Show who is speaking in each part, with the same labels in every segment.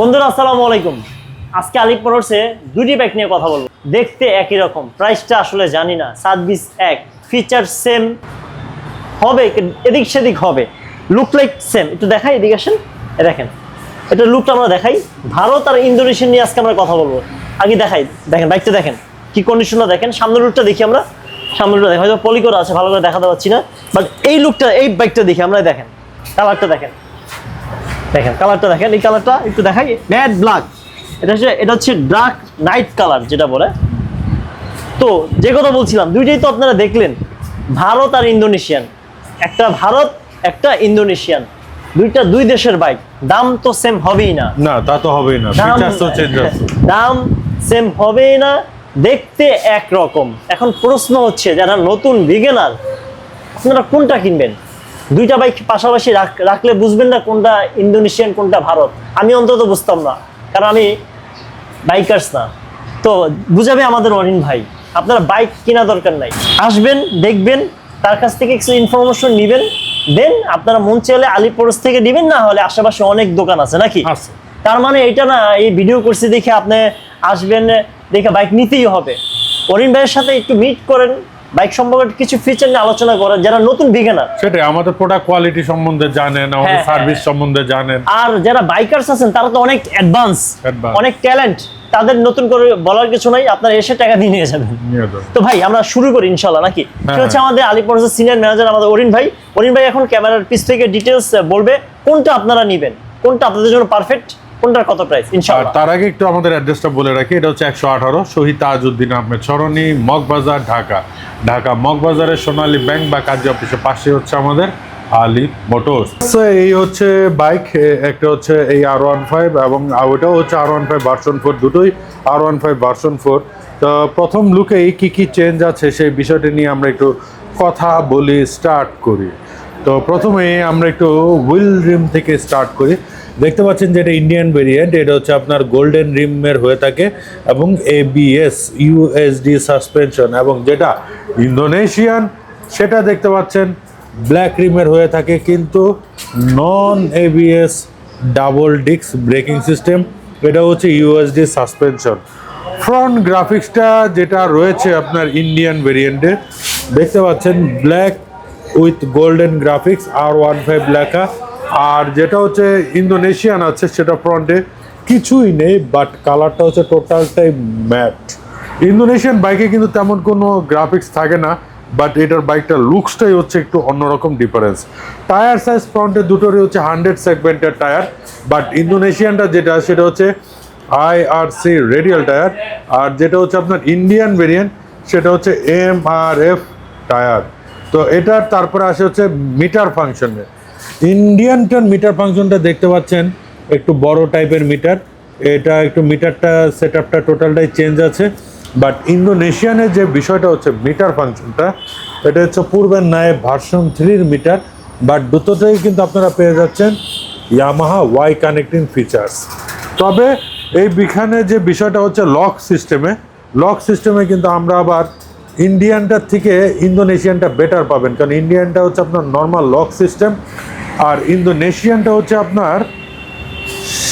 Speaker 1: বন্ধুরা, আসসালামু আলাইকুম। আজকে আলিপ মোটরসে দুটি বাইক নিয়ে কথা বলব। দেখতে একই রকম প্রাইসটা আসলে জানি না, সার্ভিস এক ফিচার সেম হবে এদিক সেদিক হবে লুক লাইক সেম একটু দেখাই, এদিকে আসেন দেখেন, এটা লুকটা আমরা দেখাই। ভারত আর ইন্দোনেশিয়া নিয়ে আজকে আমরা কথা বলব। আগে দেখাই, দেখেন বাইকটা দেখেন, কি কন্ডিশনটা দেখেন, সামনের লুকটা দেখি আমরা। সামনের লুকটা দেখেন হয়তো পলি আছে, ভালো করে দেখাতে পাচ্ছি না। বাট এই লুকটা এই বাইকটা দেখি আমরা দেখেন কালারটা দেখেন। দেখেন কালারটা দেখেন এই কালারটা একটু দেখাই। ম্যাট ব্ল্যাক এটা হচ্ছে এটা হচ্ছে ডার্ক নাইট কালার যেটা বলে। তো যে কথা বলছিলাম দুইটাই তো আপনারা দেখলেন। ভারত আর ইন্দোনেশিয়ান। একটা ভারত একটা ইন্দোনেশিয়ান। দুইটা দুই দেশের বাইক দাম তো সেম হবেই না।
Speaker 2: না তা তো হবেই না।
Speaker 1: দাম সেম হবেই না। দেখতে একরকম। এখন প্রশ্ন হচ্ছে যারা নতুন বিগেনার আপনারা কোনটা কিনবেন? দুইটা বাইক পাশাপাশি রাখ- রাখলে বুঝবেন না কোনটা ইন্দোনেশিয়ান কোনটা ভারত। আমি অন্তত বুঝতাম না কারণ আমি বাইকার্স না। তো বুঝাবে আমাদের অরিন ভাই আপনারা বাইক কেনা দরকার নাই। আসবেন দেখবেন তার কাছ থেকে কিছু ইনফরমেশন নেবেন দেন আপনারা মন চাইলে আলিপুরস থেকে নেবেন না হলে আশেপাশে অনেক দোকান আছে নাকি? তার মানে এটা না এই ভিডিও করছি দেখে আপনি আসবেন দেখে বাইক নিতেই হবে। অরিন ভাইয়ের সাথে একটু মিট করেন বাইক সম্পর্কে কিছু ফিচার নিয়ে আলোচনা করেন যারা নতুন বিগেনার
Speaker 2: সেটাই আমাদের প্রোডাক্ট কোয়ালিটি সম্বন্ধে জানেন আমাদের
Speaker 1: হ্যাঁ,
Speaker 2: সার্ভিস
Speaker 1: হ্যাঁ।
Speaker 2: সম্বন্ধে জানেন।
Speaker 1: আর যারা বাইকার্স আছেন তারা তো অনেক অ্যাডভান্স অনেক ট্যালেন্ট তাদের নতুন করে বলার কিছু নাই আপনারা এসে টাকা দিয়ে নিয়ে যাবেন। তো ভাই আমরা শুরু করি ইনশাল্লাহ নাকি?
Speaker 2: হ্যাঁ,
Speaker 1: সে হচ্ছে আমাদের আলিপুরের সিনিয়র ম্যানেজার আমাদের অরিন ভাই। অরিন ভাই এখন ক্যামেরার পিছ থেকে ডিটেলস বলবে কোনটা আপনারা নেবেন? কোনটা আপনাদের জন্য পারফেক্ট কোনটার কত প্রাইস ইনশাআল্লাহ।
Speaker 2: তার আগে একটু আমাদের অ্যাড্রেসটা বলে রাখি, এটা হচ্ছে একশো আঠারো, শহীদ তাজউদ্দিন আহমেদ সরণি, মগবাজার, ঢাকা। ঢাকা মগবাজারের সোনালী ব্যাংক বা কাজী অফিসের পাশে হচ্ছে আমাদের আলি মোটরস। এই হচ্ছে বাইক একটা হচ্ছে এই আর ওয়ান ফাইভ এবং ওটাও হচ্ছে R one five version four দুটোই R one five version four তো, প্রথম লুকেই কি কি চেঞ্জ আছে সেই বিষয়টি নিয়ে আমরা একটু কথা বলি স্টার্ট করি। তো প্রথমে আমরা একটু হুইল রিম থেকে স্টার্ট করি। দেখতে পাচ্ছেন যে এটা ইন্ডিয়ান ভেরিয়েন্ট, এটা হচ্ছে আপনার গোল্ডেন রিমের হয়ে থাকে এবং এবিএস ইউএসডি সাসপেনশন এবং যেটা ইন্দোনেশিয়ান, সেটা দেখতে পাচ্ছেন ব্ল্যাক রিমের হয়ে থাকে কিন্তু non ABS double disc braking system, এটা হচ্ছে ইউএসডি সাসপেনশন ফ্রন্ট গ্রাফিক্সটা যেটা রয়েছে আপনার ইন্ডিয়ান ভেরিয়েন্টে দেখতে পাচ্ছেন black with golden graphics R one five লেখা। আর যেটা হচ্ছে ইন্দোনেশিয়ান আছে, সেটা ফ্রন্টে কিছুই নেই বাট কালারটা হচ্ছে টোটালটাই ম্যাট ইন্দোনেশিয়ান বাইকে কিন্তু তেমন কোনো গ্রাফিক্স থাকে না বাট এটার বাইকটার লুকসটাই হচ্ছে একটু অন্যরকম ডিফারেন্স টায়ার সাইজ ফ্রন্টে দুটোরই হচ্ছে হান্ড্রেড সেগমেন্টের টায়ার বাট ইন্দোনেশিয়ানটা যেটা, সেটা হচ্ছে আইআরসি রেডিয়াল টায়ার আর যেটা হচ্ছে আপনার ইন্ডিয়ান ভেরিয়েন্ট সেটা হচ্ছে এম আর এফ টায়ার তো এটার তারপরে আসে হচ্ছে মিটার ফাংশনে ইন্ডিয়ানটার মিটার ফাংশনটা দেখতে পাচ্ছেন, একটু বড় টাইপের মিটার। এটা একটু মিটারটা সেট আপটা টোটালটাই চেঞ্জ আছে। বাট ইন্দোনেশিয়ানের যে বিষয়টা হচ্ছে মিটার ফাংশনটা, এটা হচ্ছে পূর্বের ন্যায় ভার্সন থ্রির মিটার। বাট দুটোতেই কিন্তু আপনারা পেয়ে যাচ্ছেন ইয়ামাহা ওয়াই কানেক্টিং ফিচার্স তবে এই বিখানে যে বিষয়টা হচ্ছে লক সিস্টেমে লক সিস্টেমে কিন্তু আমরা আবার ইন্ডিয়ানটার থেকে ইন্দোনেশিয়ানটা বেটার পাবেন। কারণ ইন্ডিয়ানটা হচ্ছে আপনার নর্মাল লক সিস্টেম আর ইন্দোনেশিয়ানটা হচ্ছে আপনার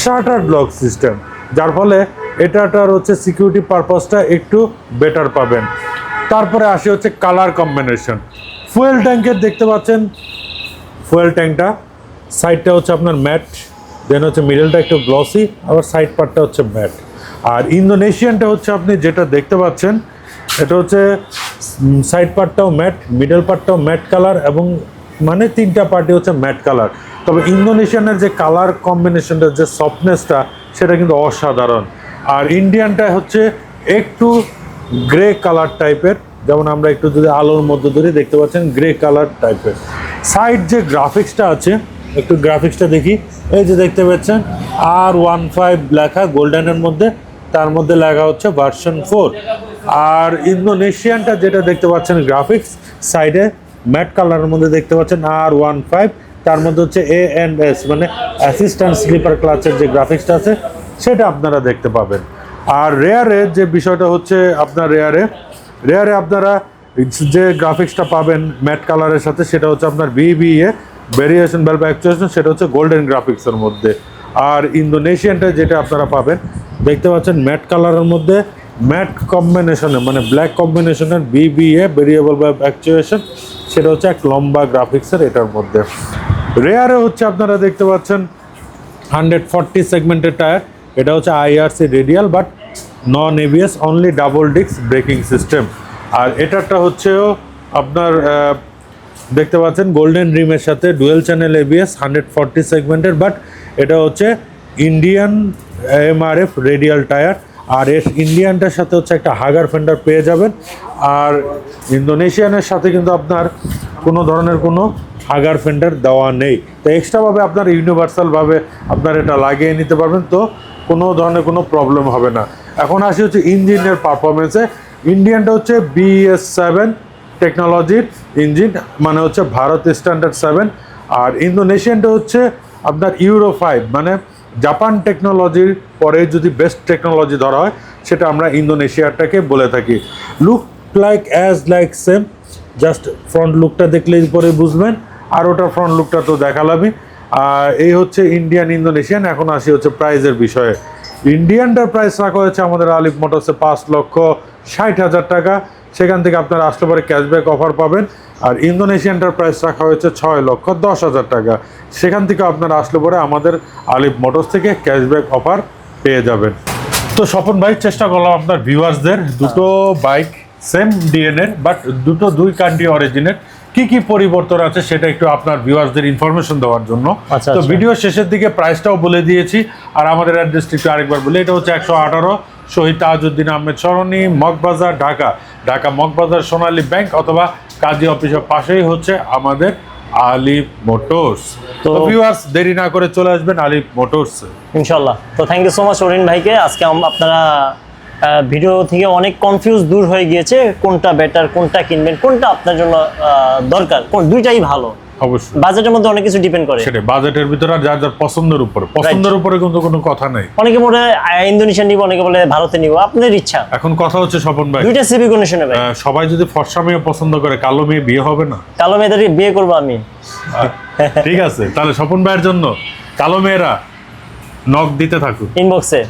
Speaker 2: শাটার্ড লক সিস্টেম যার ফলে এটাটার হচ্ছে সিকিউরিটি পারপাসটা একটু বেটার পাবেন। তারপরে আসে হচ্ছে কালার কম্বিনেশন ফুয়েল ট্যাঙ্কের দেখতে পাচ্ছেন। ফুয়েল ট্যাঙ্কটা সাইডটা হচ্ছে আপনার ম্যাট দেন হচ্ছে মিডলটা একটু গ্লসি আবার সাইড পার্টটা হচ্ছে ম্যাট আর ইন্দোনেশিয়ানটা হচ্ছে আপনি যেটা দেখতে পাচ্ছেন এটা হচ্ছে সাইড পার্টটাও ম্যাট মিডল পার্টটাও ম্যাট কালার এবং মানে তিনটা পার্টি হচ্ছে ম্যাট কালার তবে ইন্দোনেশিয়ানের যে কালার কম্বিনেশনটা যে সফটনেসটা সেটা কিন্তু অসাধারণ। আর ইন্ডিয়ানটা হচ্ছে একটু গ্রে কালার টাইপের যেমন আমরা একটু যদি আলোর মধ্যে ধরে, দেখতে পাচ্ছেন গ্রে কালার টাইপের সাইড যে গ্রাফিক্সটা আছে, একটু গ্রাফিক্সটা দেখি। এই যে দেখতে পাচ্ছেন আর ওয়ান ফাইভ লেখা গোল্ডেনের মধ্যে, তার মধ্যে লেখা হচ্ছে ভার্সন ফোর আর ইন্দোনেশিয়ানটা যেটা দেখতে পাচ্ছেন গ্রাফিক্স সাইডে, ম্যাট কালারের মধ্যে দেখতে পাচ্ছেন আর ওয়ান ফাইভ তার মধ্যে হচ্ছে এ অ্যান্ড এস মানে অ্যাসিস্ট্যান্ট স্লিপার ক্লাসের যে গ্রাফিক্সটা আছে, সেটা আপনারা দেখতে পাবেন। আর রেয়ারে যে বিষয়টা হচ্ছে আপনার রেয়ারে রেয়ারে আপনারা যে গ্রাফিক্সটা পাবেন ম্যাট কালারের সাথে, সেটা হচ্ছে আপনার বিবিএ ভেরিয়েশন ভ্যালভ অ্যাকচুয়েশন সেটা হচ্ছে গোল্ডেন গ্রাফিক্সের মধ্যে। আর ইন্দোনেশিয়ানটা যেটা আপনারা পাবেন, দেখতে পাচ্ছেন ম্যাট কালারের মধ্যে ম্যাট কম্বিনেশনে মানে ব্ল্যাক কম্বিনেশনের বিবিএ ভেরিয়েবল বা অ্যাকচুয়েশন সেটা হচ্ছে এক লম্বা গ্রাফিক্সের এটার মধ্যে। রেয়ারে হচ্ছে আপনারা দেখতে পাচ্ছেন হান্ড্রেড ফর্টি সেগমেন্টের টায়ার এটা হচ্ছে IRC radial but non ABS only double disc braking system আর এটারটা হচ্ছেও আপনার দেখতে পাচ্ছেন গোল্ডেন রিমের সাথে dual channel ABS hundred forty সেগমেন্টের বাট এটা হচ্ছে ইন্ডিয়ান এমআরএফ রেডিয়াল টায়ার আর এর ইন্ডিয়ানটার সাথে হচ্ছে একটা হাগার ফেন্ডার পেয়ে যাবেন। আর ইন্দোনেশিয়ানের সাথে কিন্তু আপনার কোনো ধরনের কোনো হাগার ফেন্ডার দেওয়া নেই। তো এক্সট্রাভাবে আপনার ইউনিভার্সালভাবে আপনার এটা লাগিয়ে নিতে পারবেন। তো কোনো ধরনের কোনো প্রবলেম হবে না। এখন আসি হচ্ছে ইঞ্জিনের পারফরমেন্সে ইন্ডিয়ানটা হচ্ছে বিএস সেভেন টেকনোলজির ইঞ্জিন মানে হচ্ছে ভারত স্ট্যান্ডার্ড সেভেন আর ইন্দোনেশিয়ানটা হচ্ছে আপনার ইউরো ফাইভ মানে জাপান টেকনোলজির পরে যদি বেস্ট টেকনোলজি ধরা হয়, সেটা আমরা ইন্দোনেশিয়াটাকে বলে থাকি। Look like as like same just front লুকটা দেখলেই পরে বুঝবেন, আর ওটার ফ্রন্ট লুকটা তো দেখালামই। এই হচ্ছে ইন্ডিয়ান ইন্দোনেশিয়ান এখন আসি হচ্ছে প্রাইজের বিষয়ে। ইন্ডিয়ানটার প্রাইস রাখা হয়েছে আমাদের আলিফ মোটরসে পাঁচ লক্ষ ষাট হাজার টাকা। সেখান থেকে আপনারা আসতে পারে ক্যাশব্যাক অফার পাবেন। আর ইন্দোনেশিয়ানটার প্রাইস রাখা হয়েছে ছয় লক্ষ দশ হাজার টাকা। সেখান থেকে আপনারা আসলে পরে আমাদের আলিফ মোটরস থেকে ক্যাশব্যাক অফার পেয়ে যাবেন। তো স্বপন ভাই, চেষ্টা করলাম আপনার ভিউয়ার্সদের দুটো বাইক সেম ডিএনএর বাট দুটো দুই কান্ট্রি অরিজিনের কি কি পরিবর্তন আছে সেটা একটু আপনার ভিউয়ার্সদের ইনফরমেশন দেওয়ার জন্য।
Speaker 1: আচ্ছা,
Speaker 2: তো
Speaker 1: আচ্ছা।
Speaker 2: ভিডিও শেষের দিকে প্রাইসটাও বলে দিয়েছি আর আমাদের অ্যাড্রেসটি একটু আরেকবার বলি। এটা হচ্ছে একশো আঠারো শহীদ তাজউদ্দিন আহমেদ সরণি মগবাজার ঢাকা। ঢাকা মগবাজার সোনালী ব্যাংক অথবা কাজী অফিসের পাশেই হচ্ছে আমাদের আলিফ মোটরস। তো ভিউয়ার্স দেরি না করে চলে আসবেন আলিফ মোটরস।
Speaker 1: ইনশাল্লাহ। তো thank you so much Arin ভাইকে। আজকে আপনারা ভিডিও থেকে অনেক কনফিউজ দূর হয়ে গিয়েছে কোনটা বেটার কোনটা কিনবেন কোনটা আপনার জন্য দরকার কোন- দুইটাই ভালো।
Speaker 2: অবশ্যই।
Speaker 1: বাজেটের মধ্যে অনেক কিছু ডিপেন্ড করে।
Speaker 2: সেটাই বাজেটের ভিতরে আর যার যার পছন্দের উপরে। পছন্দের উপরে কিন্তু কোনো কথা নাই।
Speaker 1: অনেকে বলে নিব অনেকে বলে ভারতে নিব। আপনাদের ইচ্ছা।
Speaker 2: এখন কথা হচ্ছে স্বপন ভাই।
Speaker 1: দুইটা কন্ডিশনে
Speaker 2: আহ, সবাই যদি ফর্সা মেয়ে পছন্দ করে কালো মেয়ে বিয়ে হবে না?
Speaker 1: কালো মেয়েদের বিয়ে করব আমি।
Speaker 2: ঠিক আছে। তাহলে স্বপন ভাইয়ের জন্য কালো মেয়েরা নখ দিতে থাকুক।
Speaker 1: ইনবক্সে